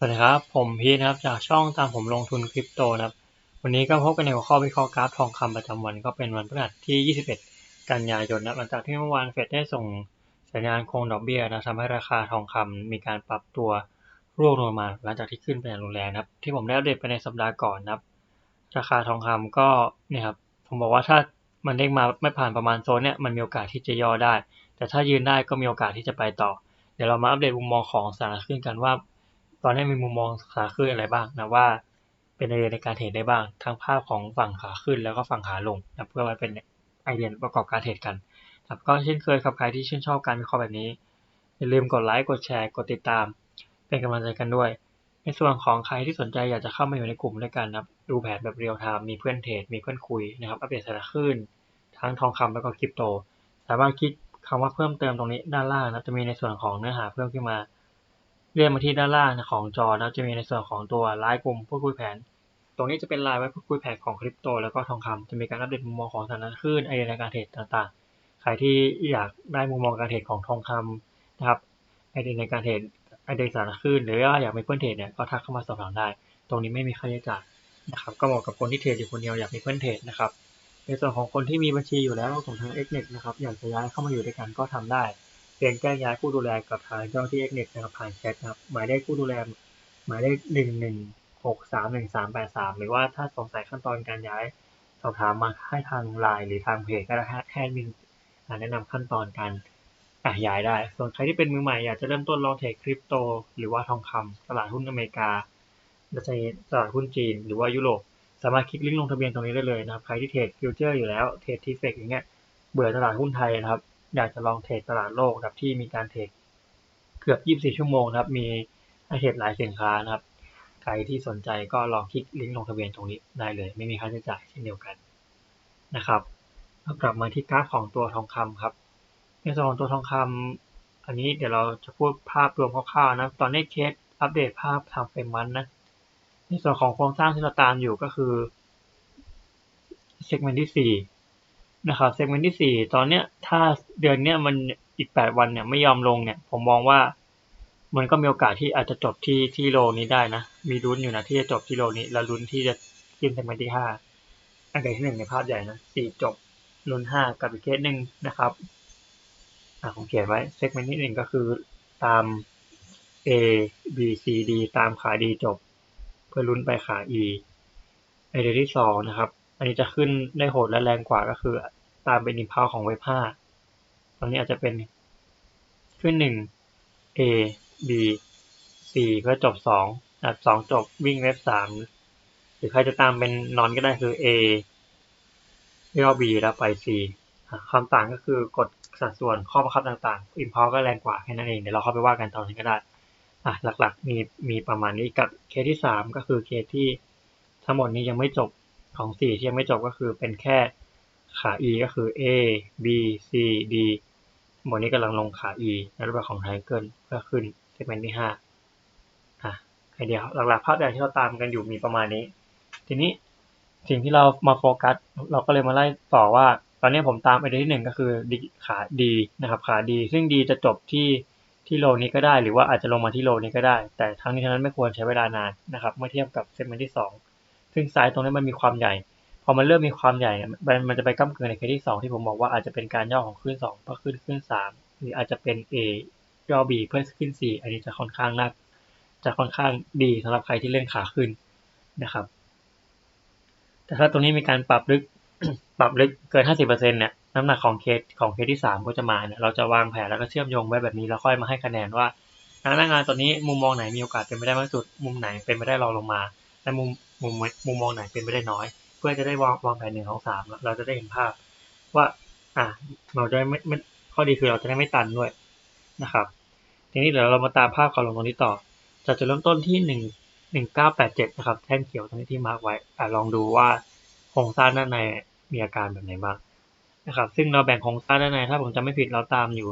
สวัสดีครับ ผมพีทครับ จากช่องตามผมลงทุนคริปโตนะครับ วันนี้ก็พบกันในหัวข้อวิเคราะห์กราฟทองคำประจำวันก็เป็นวันพฤหัสที่ 21 กันยายนนะหลังจากที่เมื่อวานเฟดได้ส่งสัญญาณคงดอกเบี้ยนะทำให้ราคาทองคำมีการปรับตัวร่วงลงมา หลังจากที่ขึ้นไปอย่างรุนแรงนะครับ ที่ผมได้อัปเดตไปในสัปดาห์ก่อนนะครับ ราคาทองคำก็เนี่ยครับผมบอกว่าถ้ามันเด้งมาไม่ผ่านประมาณโซนเนี่ยมันมีโอกาสที่จะย่อได้ แต่ถ้ายืนได้ก็มีโอกาสที่จะไปต่อ เดี๋ยวเรามาอัปเดตมุมมองของสารขึ้นกันว่า ตอนนี้มีมุมมองขาขึ้นอะไรบ้างนะว่าเป็นไอเดียในการเทรดได้บ้าง ทั้งภาพของฝั่งขาขึ้นแล้วก็ฝั่งขาลงนะเพื่อมาเป็นไอเดียประกอบการเทรดกันครับก็เช่นเคยครับใครที่ชื่นชอบการวิเคราะห์แบบนี้ อย่าลืมกดไลค์กดแชร์กดติดตาม เป็นกำลังใจกันด้วย ในส่วนของใครที่สนใจอยากจะเข้ามาอยู่ในกลุ่มด้วยกันนะครับดูแผนแบบเรียลไทม์มีเพื่อนเทรดมีเพื่อนคุยนะครับอัปเดตสถานขึ้น ทั้งทองคำแล้วก็คริปโต สามารถคลิกคำว่าเพิ่มเติมตรงนี้ด้านล่างนะจะมีในส่วนของเนื้อหาเพิ่มขึ้นมา เลื่อนมาที่ด้านล่างของจอนะจะมีในส่วนของตัวไลน์กลุ่มพูดคุยแผน ตรงนี้จะเป็นไลน์ไว้พูดคุยแผนของคริปโต แล้วก็ทองคำจะมีการอัปเดตมุมมองของสถานะคลื่นไอเดียในการเทรดต่างๆ ใครที่อยากได้มุมมองการเทรดของทองคำนะครับไอเดียในการเทรดไอเดียสถานะคลื่นหรือว่าอยากมีเพื่อนเทรดเนี่ยก็ทักเข้ามาสอบถามได้ ตรงนี้ไม่มีค่าใช้จ่ายนะครับก็เหมาะกับคนที่เทรดอยู่คนเดียวอยากมีเพื่อนเทรดนะครับในส่วนของคนที่มีบัญชีอยู่แล้วของทาง x n e t นะครับอยากจะย้ายเข้ามาอยู่ด้วยกันก็ทำได้ เพียงแจ้งย้ายผู้ดูแลกับทางเจ้าที่ x n e t นะครับผ่านแชทนะครับหมายเลขผู้ดูแลหมายเลขหนึ่งหนึ่งหกสามหนึ่งสามแปดสามหรือว่าถ้าสงสัยขั้นตอนการย้ายสอบถามมาให้ทางไลน์หรือทางเพจก็ได้แค่มินแนะนำขั้นตอนการย้ายได้ ส่วนใครที่เป็นมือใหม่อยากจะเริ่มต้นลองเทรดคริปโต หรือว่าทองคำตลาดหุ้นอเมริกาดัชนีตลาดหุ้นจีน หรือว่ายุโรปสามารถคลิกลิงก์ลงทะเบียนตรงนี้ได้เลยนะครับ ใครที่เทรดฟิวเจอร์อยู่แล้ว เทรดทีเฟกอย่างเงี้ย เบื่อตลาดหุ้นไทยนะครับ อยากจะลองเทรดตลาดโลกครับที่มีการเทรดเกือบ 24 ชั่วโมงครับมีให้เทรดหลายสินค้านะครับ ใครที่สนใจก็ลองคลิกลิงก์ลงทะเบียนตรงนี้ได้เลย ไม่มีค่าใช้จ่ายเช่นเดียวกันนะครับกลับมาที่กราฟของตัวทองคำครับ ในส่วนของตัวทองคำอันนี้เดี๋ยวเราจะพูดภาพรวมคร่าวๆนะตอนนี้เคสอัปเดตภาพทำเฟรมมันนะในส่วนของโครงสร้างที่เราตามอยู่ก็คือเซกเมนต์ที่สี่ นะครับเซกเมนต์ที่สี่ตอนเนี้ยถ้าเดือนเนี้ยมันอีกแปดวันเนี่ยไม่ยอมลงเนี่ย ผมมองว่ามันก็มีโอกาสที่อาจจะจบที่ที่โลนี้ได้นะ มีลุ้นอยู่นะที่จะจบที่โลนี้ แล้วลุ้นที่จะขึ้นเซกเมนต์ที่ห้าอันเดที่หนึ่งในภาพใหญ่นะสี่จบลุ้นห้ากับอีกเคสหนึ่งนะครับอ่าผมเขียนไว้เซกเมนต์ที่หนึ่งก็คือตาม A B C D ตามขาดีจบ เพื่อลุ้นไปขา E ไอเดียที่สองนะครับ อันนี้จะขึ้นได้โหดและแรงกว่าก็คือ ตามเป็นอิมพาวของเว็บห้าตอนนี้อาจจะเป็นขึ้นหนึ่ง A B C เพื่อจบสองอัดสองจบวิ่งเว็บสามหรือใครจะตามเป็นนอนก็ได้คือ A ย่อ B แล้วไป C ความต่างก็คือกดสัดส่วนข้อบังคับต่างๆอิมพอก็แรงกว่าแค่นั้นเอง เดี๋ยวเราเข้าไปว่ากันตอนนี้ก็ได้ อะ หลักๆ มีมีประมาณนี้กับเคสที่สามก็คือเคสที่ทั้งหมดนี้ยังไม่จบ ของสี่ที่ยังไม่จบก็คือเป็นแค่ขา E ก็คือ A B C D หมดนี้กำลังลงขา E ในรูปแบบของไทเกิลเพื่อขึ้นเซกเมนต์ที่ห้าอะไอเดียหลักๆภาพใหญ่ที่เราตามกันอยู่มีประมาณนี้ ทีนี้สิ่งที่เรามาโฟกัส เราก็เลยมาไล่ต่อว่า ตอนนี้ผมตามไอเดียที่หนึ่งก็คือขาดีนะครับขาดีซึ่งดีจะจบที่ที่โลนี้ก็ได้ หรือว่าอาจจะลงมาที่โลนี้ก็ได้ แต่ทั้งนี้ทั้งนั้นไม่ควรใช้เวลานานนะครับเมื่อเทียบกับเซกเมนต์ที่สอง ซึ่งไซส์ตรงนี้มันมีความใหญ่ พอมันเริ่มมีความใหญ่ มันมันจะไปก้าเกินในเคสที่สองที่ผมบอกว่าอาจจะเป็นการย่อของขึ้นสองเพื่อขึ้นขึ้นสามหรืออาจจะเป็น A ย่อ B เพื่อขึ้น4อันนี้จะค่อนข้างน่าจะค่อนข้างดีสำหรับใครที่เล่นขาขึ้นนะครับ แต่ถ้าตรงนี้มีการปรับลึกปรับลึกเกิน 50%เนี่ยน้ำหนักของเคสของเคสที่ 3 ก็จะมาเนี่ยเราจะวางแผนแล้วก็เชื่อมโยงไว้แบบนี้แล้วค่อยมาให้คะแนนว่าหน้างานตัวนี้มุมมองไหนมีโอกาสเป็นไปได้มากสุด มุมไหนเป็นไปได้รองลงมา และมุม มุมมุมมองไหนเป็นไปได้น้อย เพื่อจะได้วางวางแผนหนึ่งของสามเราจะได้เห็นภาพ ว่า อะเราจะไม่ไม่ข้อดีคือเราจะได้ไม่ตันด้วยนะครับ ทีนี้เดี๋ยวเรามาตามภาพขาลงตรงนี้ต่อจะจะเริ่มต้นที่หนึ่งหนึ่งเก้าแปดเจ็ดนะครับแท่นเขียวตรงนี้ที่มาร์กไว้อ่าลองดูว่าโครงสร้างด้านในมีอาการแบบไหนบ้างนะครับ ซึ่งเราแบ่งโครงสร้างด้านในถ้าผมจำไม่ผิดเราตามอยู่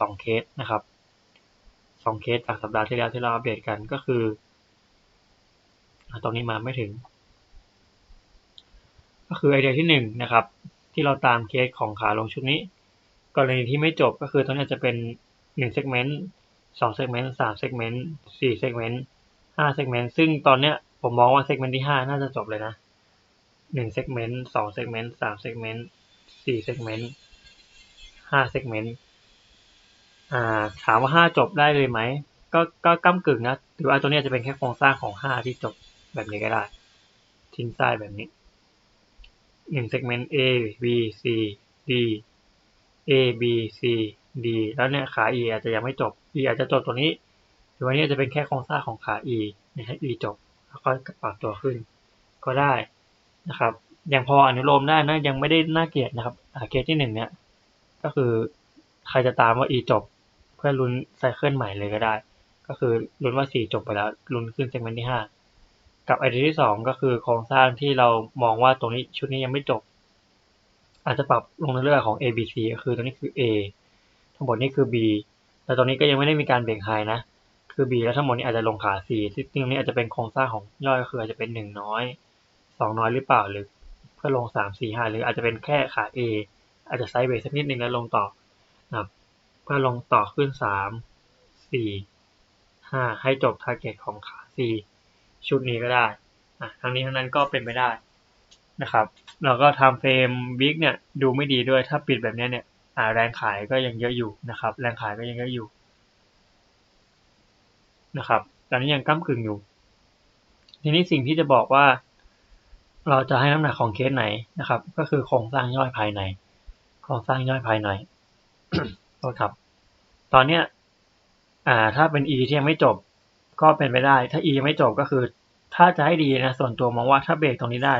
สองเคสนะครับสองเคสจากสัปดาห์ที่แล้วที่เราอัปเดตกันก็คือ ตรงนี้มาไม่ถึง ก็คือไอเดียที่หนึ่งนะครับ ที่เราตามเคสของขาลงชุดนี้ กรณีที่ไม่จบก็คือตรงนี้จะเป็นหนึ่งเซกเมนต์สองเซกเมนต์สามเซกเมนต์สี่เซกเมนต์ห้าเซกเมนต์ซึ่งตอนเนี้ยผมมองว่าเซกเมนต์ที่ห้าน่าจะจบเลยนะหนึ่งเซกเมนต์สองเซกเมนต์สามเซกเมนต์สี่เซกเมนต์ห้าเซกเมนต์อ่าถามว่าห้าจบได้เลยไหมก็ก็ก้ากึ่งนะหรือว่าตัวนี้จะเป็นแค่โครงสร้างของห้าที่จบ แบบนี้ก็ได้ ทิ้งไส้แบบนี้หนึ่งเซกเมนต์ A B C D A B C D แล้วเนี่ยขา E อาจจะยังไม่จบ E อาจจะจบตัวนี้หรือว่านี้จะเป็นแค่โครงสร้างของขา E นะฮะ E จบ แล้วก็ปรับตัวขึ้น ก็ได้นะครับ ยังพออนุโลมได้นะ ยังไม่ได้น่าเกลียดนะครับเคสที่หนึ่งเนี่ย ก็คือใครจะตามว่า E จบ เพื่อลุ้นไซเคิลใหม่เลยก็ได้ ก็คือลุ้นว่าสี่จบไปแล้ว ลุ้นขึ้นเซกเมนต์ที่ห้า กับไอเดียที่สองก็คือโครงสร้างที่เรามองว่าตรงนี้ชุดนี้ยังไม่จบ อาจจะปรับลงในเรื่องของ A B C ก็คือตรงนี้คือ A ทั้งหมดนี้คือ B แต่ตรงนี้ก็ยังไม่ได้มีการเบรกไฮนะ คือ B แล้วทั้งหมดนี้อาจจะลงขา C ซึ่งตรงนี้อาจจะเป็นโครงสร้างของย่อยก็คืออาจจะเป็นหนึ่งน้อยสองน้อยหรือเปล่าหรือเพื่อลงสามสี่ห้าหรืออาจจะเป็นแค่ขา A อาจจะไซด์เบรกสักนิดนึงแล้วลงต่อนะครับเพื่อลงต่อขึ้นสามสี่ห้าให้จบทาร์เก็ตของขา C ชุดนี้ก็ได้อะทั้งนี้ทั้งนั้นก็เป็นไปได้นะครับ เราก็ทำเฟรมวิกเนี่ยดูไม่ดีด้วยถ้าปิดแบบนี้เนี่ยอ่าแรงขายก็ยังเยอะอยู่นะครับ แรงขายก็ยังเยอะอยู่นะครับตอนนี้ยังก้ากึ่งอยู่ ทีนี้สิ่งที่จะบอกว่า เราจะให้น้ำหนักของเคสไหนนะครับ ก็คือโครงสร้างย่อยภายในโครงสร้างย่อยภายในก็ครับ ตอนเนี้ยอ่าถ้าเป็น E ที่ยังไม่จบ ก็เป็นไปได้ ถ้า E ยังไม่จบก็คือ ถ้าจะให้ดีนะ ส่วนตัวมองว่าถ้าเบรกตรงนี้ได้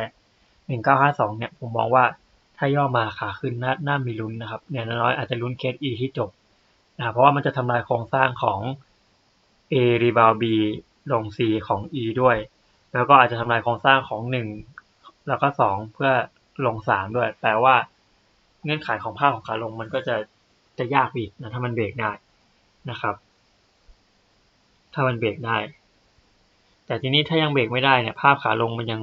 หนึ่งเก้าห้าสองเนี่ย ผมมองว่าถ้าย่อมาขาขึ้นน่าน่ามีลุ้นนะครับเนี่ยน้อยอาจจะลุ้นเคส E ที่จบนะเพราะว่ามันจะทำลายโครงสร้างของ A rebound B ลง C ของ E ด้วย แล้วก็อาจจะทำลายโครงสร้างของหนึ่งแล้วก็สองเพื่อลงสามด้วย แปลว่าเงื่อนไขของภาพของขาลงมันก็จะจะยากอีกนะถ้ามันเบรกได้นะครับ ถ้ามันเบรกได้ แต่ทีนี้ถ้ายังเบรกไม่ได้เนี่ยภาพขาลงมันยัง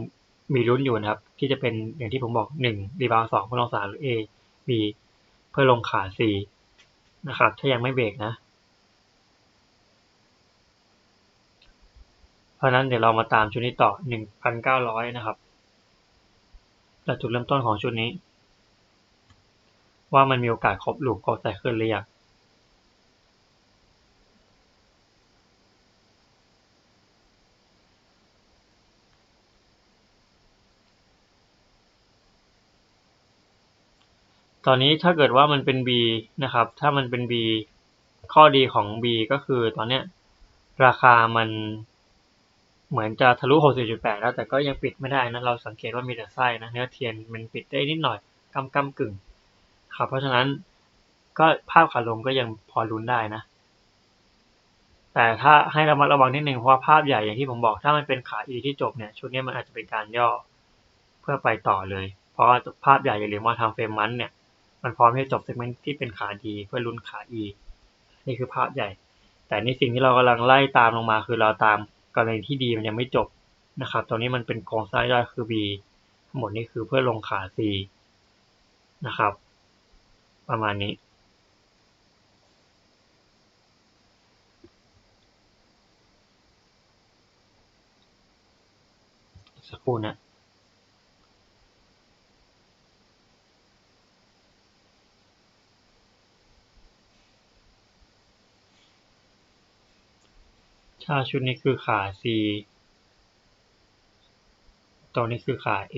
มีลุ้นอยู่นะครับ ที่จะเป็นอย่างที่ผมบอกหนึ่งรีบาวสองเพื่อลงสามหรือ A B เพื่อลงขา C นะครับ ถ้ายังไม่เบรกนะ เพราะนั้นเดี๋ยวเรามาตามชุดนี้ต่อหนึ่งพันเก้าร้อยนะครับและจุดเริ่มต้นของชุดนี้ ว่ามันมีโอกาสครบลูปโกลไซเคิลหรือยัง ตอนนี้ถ้าเกิดว่ามันเป็น B นะครับ ถ้ามันเป็น B ข้อดีของ B ก็คือตอนเนี้ยราคามันเหมือนจะทะลุ60.8แล้วแต่ก็ยังปิดไม่ได้นะ เราสังเกตว่ามีแต่ไส้นะ เนื้อเทียนมันปิดได้นิดหน่อยกำกำกึ่งครับเพราะฉะนั้นก็ภาพขาลงก็ยังพอลุ้นได้นะ แต่ถ้าให้ระมัดระวังนิดนึงเพราะว่าภาพใหญ่อย่างที่ผมบอกถ้ามันเป็นขา E ที่จบเนี่ยชุดนี้มันอาจจะเป็นการย่อเพื่อไปต่อเลย เพราะภาพใหญ่อย่าลืมว่าทำเฟรมมันเนี่ย มันพร้อมที่จะจบเซกเมนต์ที่เป็นขาดีเพื่อลุ้นขา E นี่คือภาพใหญ่ แต่นี่สิ่งที่เรากำลังไล่ตามลงมาคือเราตามกรณีที่ดีมันยังไม่จบนะครับ ตอนนี้มันเป็นโครงสร้างย่อยคือ B ทั้งหมดนี้คือเพื่อลงขา C นะครับ ประมาณนี้ สักครู่นะ ถ้าชุดนี้คือขา C ตัวนี้คือขา A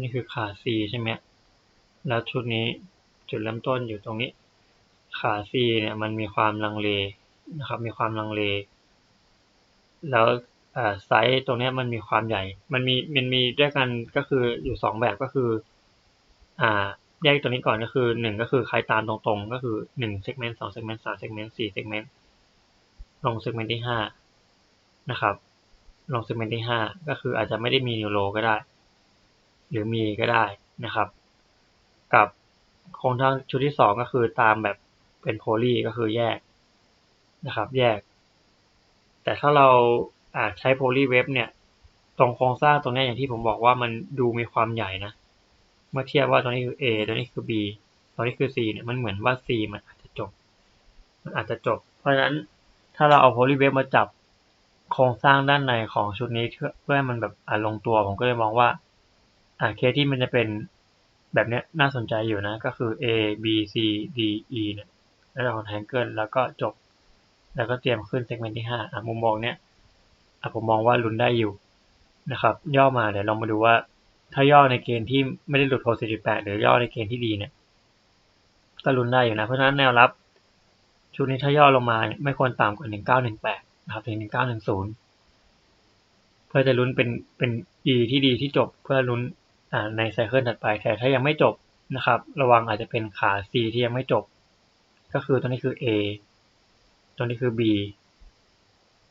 นี่คือขา C ใช่ไหม แล้วชุดนี้จุดเริ่มต้นอยู่ตรงนี้ ขา C เนี่ยมันมีความลังเลนะครับ มีความลังเล แล้วไซส์ตรงนี้มันมีความใหญ่ มันมีมันมีด้วยกันก็คืออยู่สองแบบก็คืออ่า แยกตัวนี้ก่อนก็คือหนึ่งก็คือใครตามตรงๆ ก็คือหนึ่งเซกเมนต์สองเซกเมนต์สามเซกเมนต์สี่เซกเมนต์ลงเซกเมนต์ที่ห้านะครับ ลงเซกเมนต์ที่ห้าก็คืออาจจะไม่ได้มีนิวโรก็ได้ หรือมีก็ได้นะครับ กับโครงทางชุดที่สองก็คือตามแบบเป็นโพลีก็คือแยกนะครับ แยก แต่ถ้าเราอาจใช้โพลีเว็บเนี่ย ตรงโครงสร้างตรงนี้อย่างที่ผมบอกว่ามันดูมีความใหญ่นะ เมื่อเทียบว่าตัวนี้คือ A ตัวนี้คือ B ตัวนี้คือ C เนี่ยมันเหมือนว่า C มันอาจจะจบ มันอาจจะจบ เพราะฉะนั้นถ้าเราเอาโพลีเวฟมาจับโครงสร้างด้านในของชุดนี้เพื่อให้มันแบบอลงตัวผมก็เลยมองว่าอ่าเคสที่มันจะเป็นแบบเนี้ยน่าสนใจอยู่นะ ก็คือ A B C D E เนี่ยแล้วเราแทงเกิลแล้วก็จบ แล้วก็เตรียมขึ้นเซกเมนต์ที่ห้าอะมุมมองเนี้ยอะผมมองว่าลุ้นได้อยู่นะครับ ย่อมาเดี๋ยวลองมาดูว่า ถ้าย่อในเกณฑ์ที่ไม่ได้หลุดโพสิทีฟแปดหรือย่อในเกณฑ์ที่ดีเนี่ยก็ลุ้นได้อยู่นะ เพราะฉะนั้นแนวรับ ชุดนี้ถ้าย่อลงมาไม่ควรต่ำกว่าหนึ่งเก้าหนึ่งแปดนะครับถึงหนึ่งเก้าหนึ่งศูนย์เพื่อจะลุ้นเป็นเป็น E ที่ดีที่จบเพื่อลุ้นอ่าในไซเคิลถัดไป แต่ถ้ายังไม่จบนะครับ ระวังอาจจะเป็นขา C ที่ยังไม่จบ ก็คือตัวนี้คือ A ตัวนี้คือ B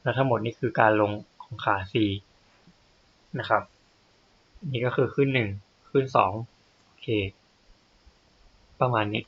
แล้วทั้งหมดนี้คือการลงของขา C นะครับ นี่ก็คือขึ้นหนึ่งขึ้นสองโอเค ประมาณนี้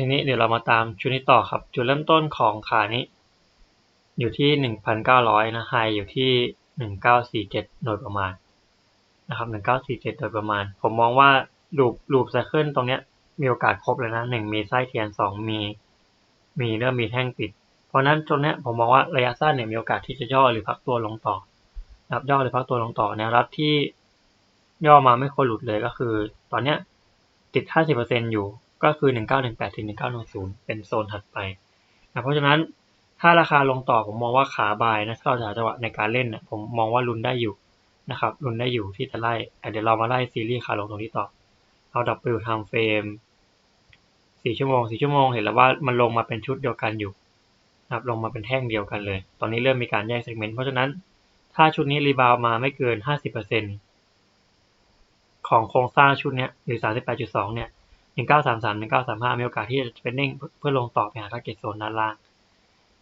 ทีนี้เดี๋ยวเรามาตามชุดนี้ต่อครับ จุดเริ่มต้นของขานี้ อยู่ที่หนึ่งพันเก้าร้อยนะไฮอยู่ที่หนึ่งเก้าสี่เจ็ดโดยประมาณนะครับหนึ่งเก้าสี่เจ็ดโดยประมาณ ผมมองว่าลูปลูปไซเคิลตรงเนี้ยมีโอกาสครบเลยนะหนึ่งมีไส้เทียนสองมี มีเริ่มมีแท่งปิด เพราะนั้นตรงเนี้ยผมมองว่าระยะสั้นเนี่ยมีโอกาสที่จะย่อหรือพักตัวลงต่อนะครับย่อหรือพักตัวลงต่อแนวรับที่ย่อมาไม่ควรหลุดเลยก็คือ ตอนเนี้ยติดห้าสิบเปอร์เซ็นอยู่ ก็คือ 1918ถึง1910 เป็นโซนถัดไปนะเพราะฉะนั้นถ้าราคาลงต่อผมมองว่าขาบายนะถ้าเราจะหาจังหวะในการเล่นนะผมมองว่าลุ้นได้อยู่นะครับลุ้นได้อยู่ที่จะไล่เดี๋ยวเรามาไล่ซีรีส์ขาลงตรงนี้ต่อ เอาดับเบิลไทม์เฟรมสี่ชั่วโมงสี่ชั่วโมงเห็นแล้วว่ามันลงมาเป็นชุดเดียวกันอยู่นะครับลงมาเป็นแท่งเดียวกันเลย ตอนนี้เริ่มมีการแยกเซกเมนต์เพราะฉะนั้นถ้าชุดนี้รีบาวมาไม่เกิน 50%ของโครงสร้างชุดนี้หรือ 38.2 เนี่ย นึ่งเก้าสามสามหนึ่งเก้าสามห้ามีโอกาสที่จะเป็นเด้งเพื่อลงต่อไปหาทาร์เก็ตโซนด้านล่าง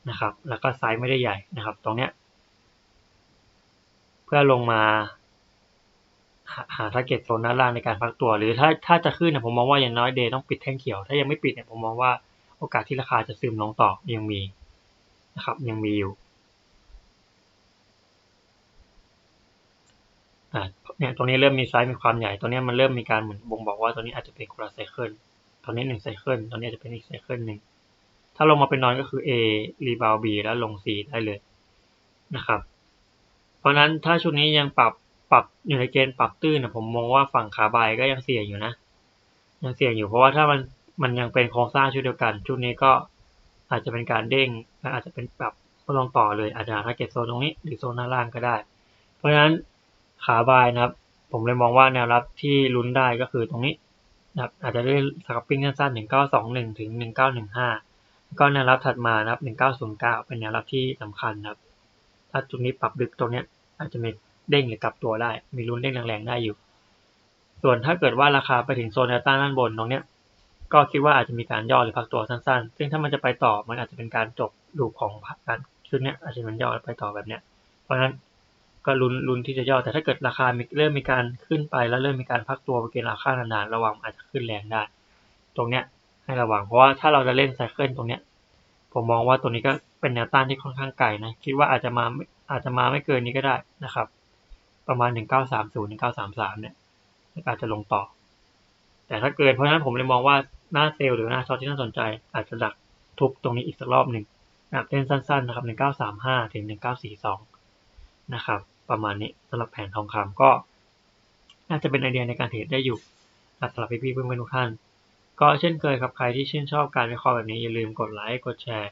นะครับ แล้วก็ไซส์ไม่ได้ใหญ่นะครับ ตรงเนี้ยเพื่อลงมาหาทาร์เก็ตโซนด้านล่างในการพักตัว หรือถ้าถ้าจะขึ้นเนี่ยผมมองว่าอย่างน้อยเดย์ต้องปิดแท่งเขียว ถ้ายังไม่ปิดเนี่ยผมมองว่าโอกาสที่ราคาจะซึมลงต่อยังมีนะครับยังมีอยู่ เนี่ยตรงนี้เริ่มมีไซส์มีความใหญ่ตรงนี้มันเริ่มมีการเหมือนบ่งบอกว่าตัวนี้อาจจะเป็นคนละไซเคิลตอนนี้หนึ่งไซเคิลตอนนี้จะเป็นอีกไซเคิลหนึ่งถ้าลงมาเป็นนอนก็คือ A รีบาว B แล้วลง C ได้เลยนะครับ เพราะนั้นถ้าชุดนี้ยังปรับปรับอยู่ในเกณฑ์ปรับตื้นนะผมมองว่าฝั่งขาบายก็ยังเสี่ยงอยู่นะ ยังเสี่ยงอยู่เพราะว่าถ้ามันมันยังเป็นโครงสร้างชุดเดียวกัน ชุดนี้ก็อาจจะเป็นการเด้งอาจจะเป็นปรับลงต่อเลยอาจจะหาทาเก็ตโซนตรงนี้หรือโซนหน้าล่างก็ได้ เพราะฉะนั้น ขาบายนะครับ ผมเลยมองว่าแนวรับที่ลุ้นได้ก็คือตรงนี้นะครับอาจจะได้สกับปิ้งสั้นๆ1921 ถึง 1915 ก็แนวรับถัดมานะครับ 1909 เป็นแนวรับที่สำคัญนะครับ ถ้าจุดนี้ปรับดึกตรงนี้อาจจะมีเด้งหรือกลับตัวได้ มีลุ้นเด้งแรงๆได้อยู่ ส่วนถ้าเกิดว่าราคาไปถึงโซนแนวต้านด้านบนตรงนี้ก็คิดว่าอาจจะมีการย่อหรือพักตัวสั้นๆ ซึ่งถ้ามันจะไปต่อมันอาจจะเป็นการจบลูปของการชุดนี้อาจจะเป็นย่อไปต่อแบบเนี้ย เพราะฉะนั้น ก็ลุ้นลุ้นที่จะย่อแต่ถ้าเกิดราคาเริ่มมีการขึ้นไปแล้วเริ่มมีการพักตัวเกณฑ์ราคานานๆระวังอาจจะขึ้นแรงได้ ตรงเนี้ยให้ระวังเพราะว่าถ้าเราจะเล่นไซเคิลตรงเนี้ยผมมองว่าตัวนี้ก็เป็นแนวต้านที่ค่อนข้างไกลนะคิดว่าอาจจะมาอาจจะมาไม่เกินนี้ก็ได้นะครับ ประมาณ 1930 1933 เนี่ยอาจจะลงต่อ แต่ถ้าเกินเพราะฉะนั้นผมเลยมองว่าหน้าเซลล์หรือหน้าช็อตที่น่าสนใจ อาจจะดักทุบตรงนี้อีกสักรอบหนึ่งนะเส้นสั้นๆนะครับ 1935 ถึง 1942 นะครับ ประมาณนี้สำหรับแผนทองคำก็ น่าจะเป็นไอเดียในการเทรดได้อยู่สำหรับพี่ๆเพื่อนๆทุกท่าน ก็เช่นเคยครับใครที่ชื่นชอบการวิเคราะห์แบบนี้อย่าลืมกดไลค์กดแชร์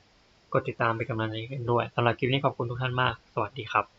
กดติดตามเป็นกำลังใจกันด้วยสำหรับคลิปนี้ขอบคุณทุกท่านมาก สวัสดีครับ